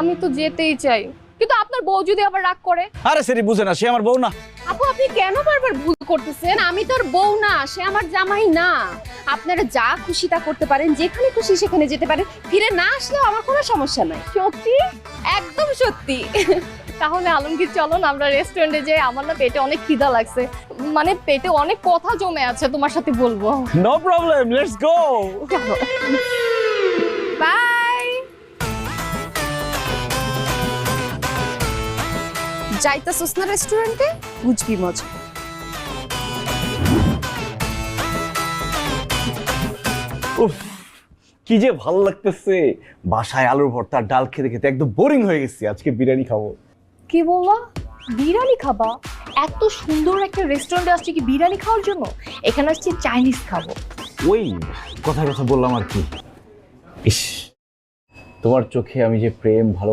আমি তো যেতেই চাই। কিন্তু আপনার বউ যদি আবার রাগ করে? আরে সেরি বুঝে না সে আমার বউ না। আপু আপনি কেন বারবার ভুল করতেছেন? আমি তোর বউ না সে আমার জামাই না। আপনারা যা খুশি তা করতে পারেন যেখানে খুশি সেখানে যেতে পারেন। ফিরে না আসলেও আমার কোনো সমস্যা নাই। সত্যি? একদম সত্যি। তাহলে আলমগীর চলুন আমরা রেস্টুরেন্টে যাই। আমার না পেটে অনেক খিদা লাগছে। মানে পেটে অনেক কথা জমে আছে তোমার সাথে বলব। নো প্রবলেম লেটস গো যাইতাছস না রেস্টুরেন্টে বুঝবি মজা। উফ কি যে ভালো লাগতেছে। বাসায় আলুর ভর্তা ডাল খেতে খেতে একদম বোরিং হয়ে গেছি আজকে বিরিয়ানি খাব। কি বললা? বিরিয়ানি খাবা? এত সুন্দর একটা রেস্টুরেন্টে আসছি কি বিরিয়ানি খাওয়ার জন্য? এখানে আসছি চাইনিজ খাব। ওই কথা কথা বললাম আর কি। ইস তোমার চোখে আমি যে প্রেম ভালো